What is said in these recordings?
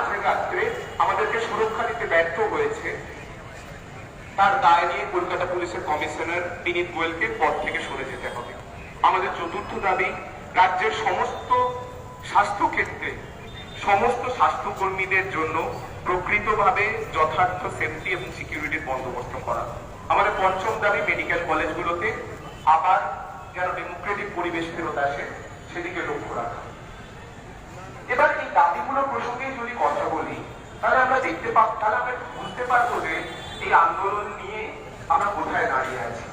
মাঝের রাত্রে আমাদেরকে সুরক্ষা দিতে ব্যর্থ হয়েছে। তার দায় নিয়ে কলকাতা পুলিশের কমিশনার বিনীত গোয়েলকে পদ থেকে সরে যেতে হবে। আমাদের চতুর্থ দাবি, রাজ্যের সমস্ত স্বাস্থ্য ক্ষেত্রে সমস্ত স্বাস্থ্যকর্মীদের জন্য প্রকৃতভাবে যথার্থ সেফটি এবং সিকিউরিটির বন্দোবস্ত করা। আমাদের পঞ্চম দাবি মেডিকেল কলেজগুলোতে আবার যেন ডেমোক্রেটিক পরিবেশ ফেরত আসে, সেদিকে লক্ষ্য রাখা। দাবিগুলো প্রসঙ্গে যদি কথা বলি, তাহলে আমরা দেখতে পা, তাহলে আমরা বুঝতে পারব যে এই আন্দোলন নিয়ে আমরা কোথায় দাঁড়িয়ে আছি।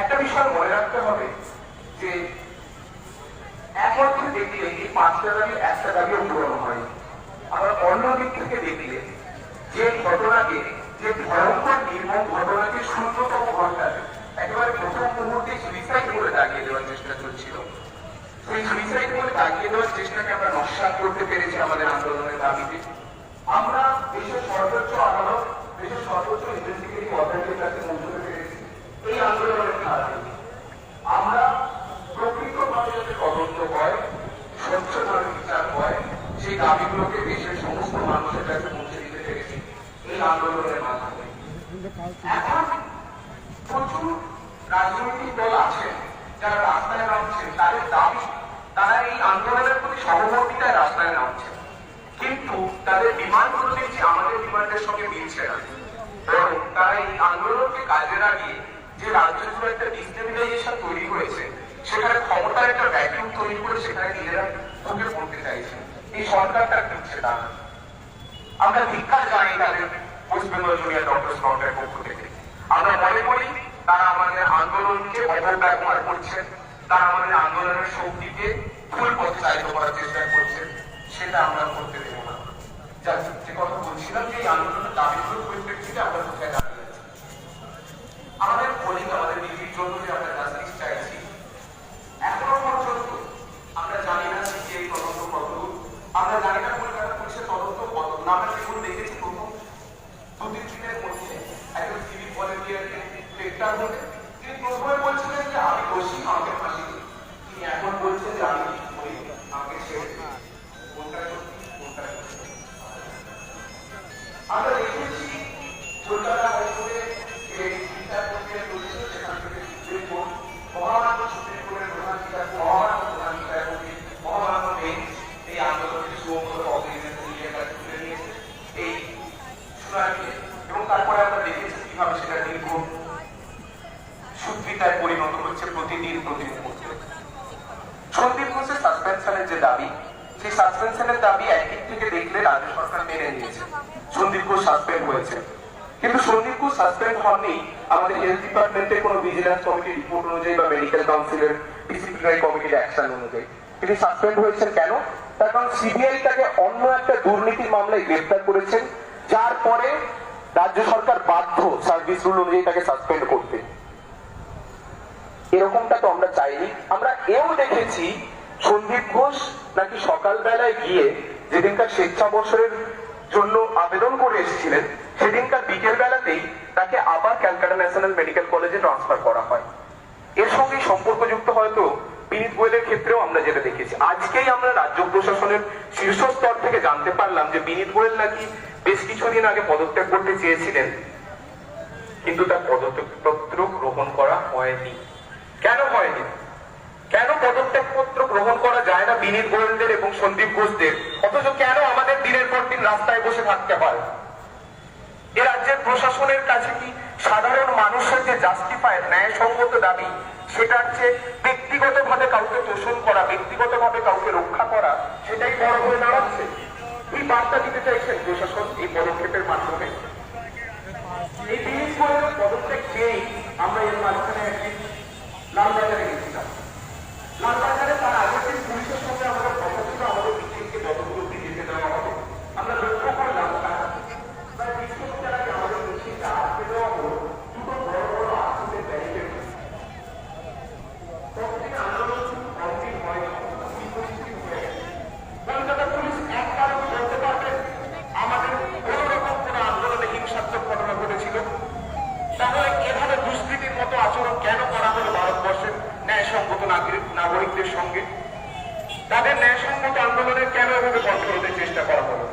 একটা বিষয় মনে রাখতে হবে যে এক অর্থে দেখলে এই পাঁচটা দাবি, একটা দাবিও পূরণ হয়। আবার অন্য দিক থেকে দেখলে যে ঘটনাকে, যে ভয়ঙ্কর নির্মম ঘটনাকে শূন্যতম ঘটায় একেবারে প্রথম মুহূর্তে সুইসাইড করে দাগিয়ে দেওয়ার চেষ্টা চলছিল। সেই সুইসাইড করে দাগিয়ে দেওয়ার চেষ্টাকে আমরা নস্বাত করতে পেরেছি আমাদের আন্দোলনের দাবিতে আমরা দেশের সর্বোচ্চ আদালত দেশের সর্বোচ্চ ইনভেস্টিগেটিভ অথরিটির কাছে পৌঁছতে পেরেছি এই আন্দোলনের কারণে আমরা প্রকৃতভাবে যাতে তদন্ত হয় স্বচ্ছভাবে বিচার হয় সেই দাবিগুলোকে দেশের সমস্ত মানুষের কাছে পৌঁছে দিতে পেরেছি। এই আন্দোলনের মাধ্যমে। এখন প্রচুর রাজনৈতিক দল আছেন যারা রাস্তায় নামছেন তাদের দাবি, তারা এই আন্দোলনের প্রতি সহমর্মিতায় রাস্তায় নামছেন কিন্তু তাদের ডিমান্ডগুলো দেখছি, আমাদের ডিমান্ডের সঙ্গে মিলছে না। বরং তারা এই আন্দোলনকে কাজে লাগিয়ে যে রাজ্য জুড়ে একটা ডিস্টেবিলাইজেশন তৈরি হয়েছে সেখানে ক্ষমতার একটা ভ্যাকিউম তৈরি করে সেখানে নিজেরা ঢুকে পড়তে চাইছে। এই সরকারটা করছে না। আমরা ধিক্ষার জানাই তাদের ওয়েস্ট বেঙ্গল জুনিয়র ডক্টর ফ্রন্টের পক্ষ থেকে। আমরা মনে করি তারা আমাদের আন্দোলনকে অপব্যবহার করছেন তারা আমাদের আন্দোলনের শক্তিকে ভুল পথে চালিত করার চেষ্টা করছেন সেটা আমরা করতে দেব না। যা কথা বলছিলাম যে এই আন্দোলনের দাবিগুলোর পরিপ্রেক্ষিতে আমরা কোথায় দাঁড়িয়ে আছি। আমাদের কলিগ আমাদের নিজের জন্য যে আমরা সাসপেনশনের যে দাবি, সেই সাসপেনশনের দাবি একদিক থেকে দেখলে রাজ্য সরকার মেনে নিয়েছে। সাসপেন্ড হয়েছে। কিন্তু সাসপেন্ড হননি আমাদের হেলথ ডিপার্টমেন্টের কোনো ভিজিলেন্স কমিটির রিপোর্ট অনুযায়ী বা মেডিকেল কাউন্সিলের ডিসিপ্লিনারি কমিটির অ্যাকশন অনুযায়ী। তিনি সাসপেন্ড হয়েছেন কেন? তার কারণ সিবিআই তাকে অন্য একটা দুর্নীতির মামলায় গ্রেফতার করেছেন, যার পরে রাজ্য সরকার বাধ্য সার্ভিস রুল অনুযায়ী তাকে সাসপেন্ড করতে। এরকমটা তো আমরা চাইনি। আমরা এও দেখেছি সন্দীপ ঘোষ নাকি সকালবেলায় গিয়ে যেদিনকার স্বেচ্ছাবসরের জন্য আবেদন করে এসেছিলেন, সেদিনকার বিকেল বেলাতেই তাকে আবার ক্যালকাটা ন্যাশনাল মেডিকেল কলেজে ট্রান্সফার করা হয়। এর সঙ্গে সম্পর্কযুক্ত হয়তো বিনীত গোয়েলের ক্ষেত্রেও আমরা যেটা দেখেছি। আজকেই আমরা রাজ্য প্রশাসনের শীর্ষ স্তর থেকে জানতে পারলাম যে বিনীত গোয়েল নাকি বেশ কিছুদিন আগে পদত্যাগ করতে চেয়েছিলেন, কিন্তু তার পদত্যাগপত্র গ্রহণ করা হয়নি। কেন হয়নি? কেন পদত্যাগপত্র গ্রহণ বিনীত গোয়েলদের এবং সন্দীপ ঘোষদের। অথচ কেন আমাদের দিনের পর দিন রাস্তায় বসে থাকতে হয়? এ রাজ্যের প্রশাসনের কাছে কি সাধারণ মানুষের যে জাস্টিফায়ের ন্যায়সঙ্গত দাবি সেটা হচ্ছে ব্যক্তিগতভাবে কাউকে তোষণ করা, ব্যক্তিগতভাবে কাউকে রক্ষা করা, সেটাই বড় হয়ে দাঁড়াচ্ছে? এই বার্তা দিতে চাইছেন প্রশাসন এই পদক্ষেপের মাধ্যমে? এই করে পদক্ষেপ পেয়েই আমরা এর মাঝখানে একদিন লালবাজারে গেছিলাম। লালবাজারে তার তাদের ন্যায়সঙ্গত আন্দোলনের কেন এভাবে কন্ট্রোলের চেষ্টা করা হলো?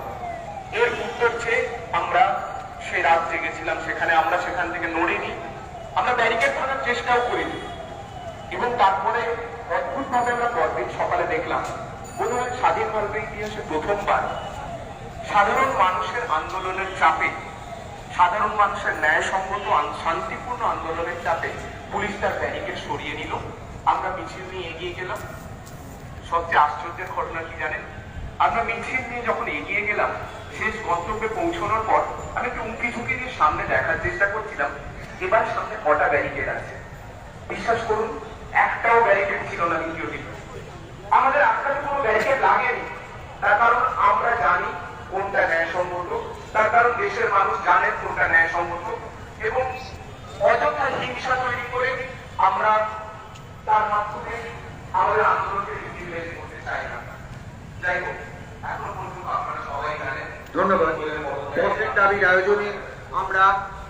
এর উত্তর চেয়ে আমরা সে রাত জেগেছিলাম সেখানে আমরা সেখান থেকে নড়িনি। আমরা ব্যারিকেড ভাঙার চেষ্টাও করিনি। এবং তারপরে অদ্ভুতভাবে আমরা পরদিন সকালে দেখলাম মনে হয় স্বাধীন ভারতের ইতিহাসে প্রথমবার সাধারণ মানুষের আন্দোলনের চাপে, সাধারণ মানুষের ন্যায়সঙ্গত শান্তিপূর্ণ আন্দোলনের চাপে পুলিশ তার ব্যারিকেড সরিয়ে নিল। আমরা মিছিল নিয়ে এগিয়ে গেলাম। সবচেয়ে আশ্চর্যের ঘটনা কি জানেন? আমরা মিছিল নিয়ে যখন এগিয়ে গেলাম, শেষ গন্তব্যে পৌঁছানোর পর আমি একটু উঁকি ঝুঁকি দিয়ে সামনে দেখার চেষ্টা করছিলাম। এবার সামনে কটা ব্যারিকেড আছে। বিশ্বাস করুন, একটাও ব্যারিকেড ছিল না দ্বিতীয় দিকে আমাদের আজকালে কোনো ব্যারিকেড লাগেনি। তার কারণ আমরা জানি কোনটা ন্যায়সঙ্গত, তার কারণ দেশের মানুষ জানেন কোনটা ন্যায়সঙ্গত, এবং অযথা হিংসা তৈরি করে আমরা তার মাধ্যমে আমাদের আন্দোলনকে রিজিমেন্ট করতে চাই না। যাই হোক এখন পর্যন্ত আপনারা সবাই জানেন ধন্যবাদ। পথের দাবির আয়োজনে আমরা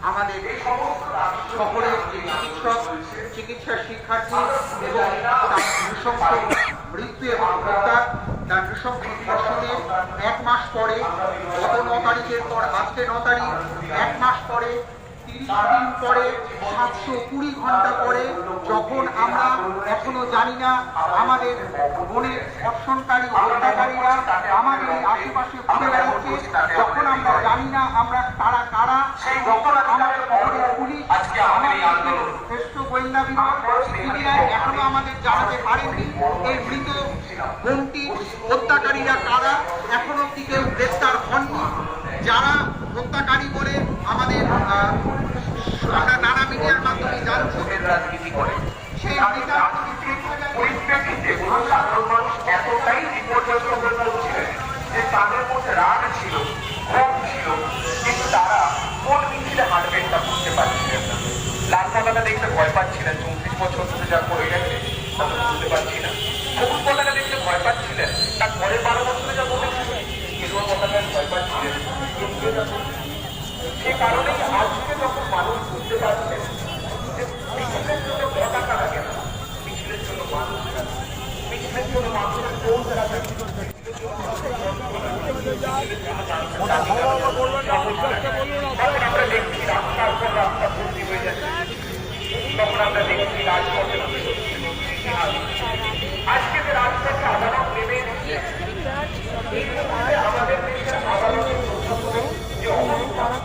আমাদের এই সমস্ত দাবি শহরের যে চিকিৎসক চিকিৎসা শিক্ষার্থী এবং তার নৃশংস মৃত্যু এবং হত্যা তার নৃশংস ধর্ষণের এক মাস পরে গত ন তারিখের পর আজকে ন তারিখ এক মাস পরে তিরিশ দিন পরে সাতশো কুড়ি ঘণ্টা পরে যখন আমরা এখনও জানি না আমাদের বোনের ধর্ষণকারী হত্যাকারীরা আমাদের আশেপাশে ঘুরে বেড়াচ্ছে যখন আমরা জানি না আমরা তারা কারা যখন আমাদের শহরের পুলিশ আমাদের শ্রেষ্ঠ গোয়েন্দা বিভাগ সিবিআই এখনও আমাদের জানাতে পারেনি এই মৃত বোনটি হত্যাকারীরা কারা এখনও অব্দি কেউ গ্রেপ্তার হননি। যারা হত্যাকারী বলে আমাদের আমরা নানা চৌত্রিশ বছর ধরে যা করে গেছে তা পারছি না সবুজ পতাকা দেখতে ভয় পাচ্ছিলেন তার পরের বারো বছরে যা বলেছিল কেরুয়া পতাকায় ভয় পাচ্ছিলেন। সে কারণে আজকে যখন মানুষ বুঝতে পারছেন যে মিছিলের জন্য পতাকা লাগে না মিছিলের জন্য মানুষ লাগে মিছিলের জন্য মানুষের পৌঁছ লাগে তখন আমরা দেখছি রাস্তার পর রাস্তা ভর্তি হয়ে যাচ্ছে তখন আমরা দেখছি রাজপথে আজকে যে রাজপথে আদালত নেমে এসেছে, এই